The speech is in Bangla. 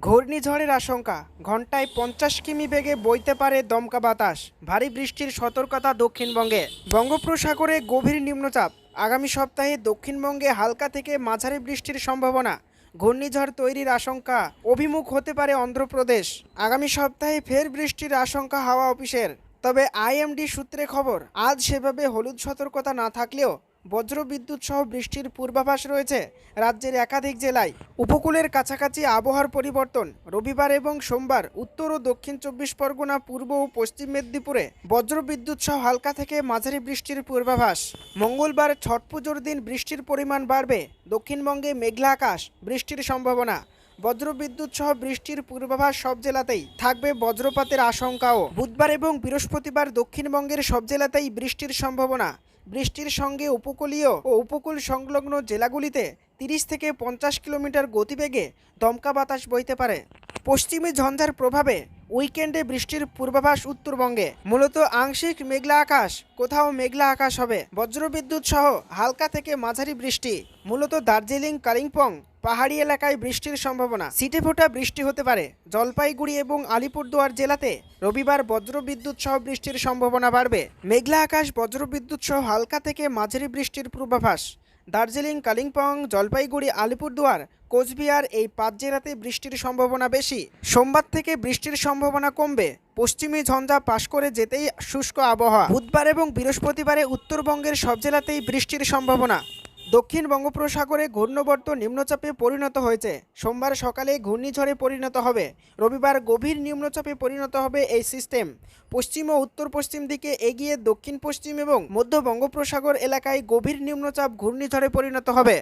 ঘূর্ণিঝড়ের আশঙ্কা। ঘন্টায় পঞ্চাশ কিমি বেগে বইতে পারে দমকা বাতাস। ভারী বৃষ্টির সতর্কতা দক্ষিণবঙ্গে। বঙ্গোপসাগরে গভীর নিম্নচাপ। আগামী সপ্তাহে দক্ষিণবঙ্গে হালকা থেকে মাঝারি বৃষ্টির সম্ভাবনা। ঘূর্ণিঝড় তৈরির আশঙ্কা। অভিমুখ হতে পারে অন্ধ্রপ্রদেশ। আগামী সপ্তাহে ফের বৃষ্টির আশঙ্কা হাওয়া অফিসের। তবে আইএমডি সূত্রে খবর, আজ সেভাবে হলুদ সতর্কতা না থাকলেও বজ্রবিদ্যুৎ সহ বৃষ্টির পূর্বাভাস রয়েছে রাজ্যের একাধিক জেলায়। উপকূলের কাছাকাছি আবহাওয়ার পরিবর্তন রবিবার এবং সোমবার, উত্তর ও দক্ষিণ চব্বিশ পরগনা, পূর্ব ও পশ্চিম মেদিনীপুরে বজ্রবিদ্যুৎ সহ হালকা থেকে মাঝারি বৃষ্টির পূর্বাভাস। মঙ্গলবার ছট পুজোর দিন বৃষ্টির পরিমাণ বাড়বে। দক্ষিণবঙ্গে মেঘলা আকাশ, বৃষ্টির সম্ভাবনা। বজ্রবিদ্যুৎ সহ বৃষ্টির পূর্বাভাস সব জেলাতেই থাকবে বজ্রপাতের আশঙ্কাও। বুধবার এবং বৃহস্পতিবার দক্ষিণবঙ্গের সব জেলাতেই বৃষ্টির সম্ভাবনা। বৃষ্টির সঙ্গে উপকূলীয় ও উপকূল সংলগ্ন জেলাগুলিতে তিরিশ থেকে পঞ্চাশ কিলোমিটার গতিবেগে দমকা বাতাস বইতে পারে। পশ্চিমী ঝঞ্ঝার প্রভাবে উইকেন্ডে বৃষ্টির পূর্বাভাস উত্তরবঙ্গে। মূলত আংশিক মেঘলা আকাশ, কোথাও মেঘলা আকাশ হবে। বজ্রবিদ্যুৎ সহ হালকা থেকে মাঝারি বৃষ্টি। মূলত দার্জিলিং, কালিম্পং পাহাড়ি এলাকায় বৃষ্টির সম্ভাবনা। সিটে ফোটা বৃষ্টি হতে পারে। জলপাইগুড়ি এবং আলিপুরদুয়ার জেলাতে রবিবার বজ্রবিদ্যুৎ সহ বৃষ্টির সম্ভাবনা বাড়বে। মেঘলা আকাশ, বজ্রবিদ্যুৎ সহ হালকা থেকে মাঝারি বৃষ্টির পূর্বাভাস। দার্জিলিং, কালিম্পং, জলপাইগুড়ি, আলিপুরদুয়ার, কোচবিহার এই পাঁচ জেলাতে বৃষ্টির সম্ভাবনা বেশি। সোমবার থেকে বৃষ্টির সম্ভাবনা কমবে। পশ্চিমী ঝঞ্ঝা পাশ করে যেতেই শুষ্ক আবহাওয়া। বুধবার এবং বৃহস্পতিবারে উত্তরবঙ্গের সব জেলাতেই বৃষ্টির সম্ভাবনা। দক্ষিণ বঙ্গোপসাগরে ঘূর্ণবর্ত নিম্নচাপে পরিণত হয়েছে। সোমবার সকালে ঘূর্ণিঝড়ে পরিণত হবে। রবিবার গভীর নিম্নচাপে পরিণত হবে এই সিস্টেম। পশ্চিম ও উত্তর পশ্চিম দিকে এগিয়ে দক্ষিণ পশ্চিম এবং মধ্য বঙ্গোপসাগর এলাকায় গভীর নিম্নচাপ ঘূর্ণিঝড়ে পরিণত হবে।